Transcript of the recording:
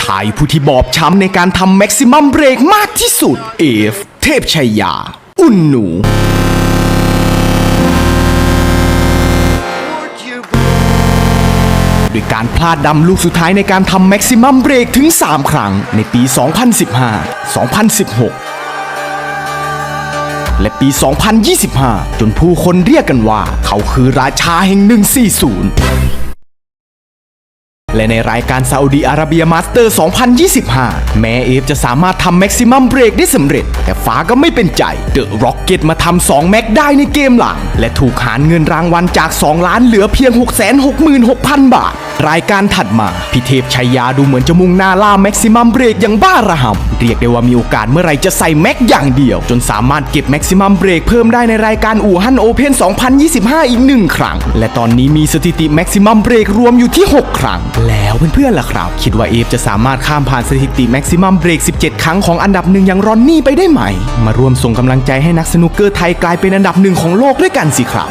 ชายผู้ที่บอบช้ำในการทำแม็กซิมัมเบรกมากที่สุด เอฟ เทพชัยยา อุ่นหนูด้วยการพลาดดำลูกสุดท้ายในการทำแม็กซิมัมเบรกถึง 3 ครั้งในปี 2015 2016และปี 2025 จนผู้คนเรียกกันว่า เขาคือราชาแห่ง 140 และในรายการซาอุดีอาระเบียมาสเตอร์ 2025 แม้เอฟจะสามารถทำแม็กซิมัมเบรกได้สำเร็จ แต่ฟ้าก็ไม่เป็นใจเดอะร็อกเก็ตมาทำ2แม็กได้ในเกมหลัง และถูกหารเงินรางวัลจาก 2 ล้านเหลือเพียง 666,000 บาท รายการถัดมาพี่เทพชัยยาดูเหมือนจะมุ่งหน้าล่าแม็กซิมัมเบรกอย่างบ้าระห่ำเรียกได้ว่ามีโอกาสเมื่อไหรจะใส่แม็กอย่างเดียว จนสามารถเก็บแม็กซิมัมเบรกเพิ่มได้ในรายการอู่ฮั่นโอเพน2025 อีกหนึ่งครั้ง และตอนนี้มีสถิติแม็กซิมัมเบรกรวมอยู่ที่ 6 ครั้ง แล้วเพื่อนๆล่ะครับ คิดว่าเอฟจะสามารถข้ามผ่านสถิติแม็กซิมัมเบรก17 ครั้งของอันดับหนึ่งอย่างรอนนี่ไปได้ไหม มาร่วมส่งกำลังใจให้นักสนุกเกอร์ไทยกลายเป็นอันดับหนึ่งของโลกด้วยกันสิครับ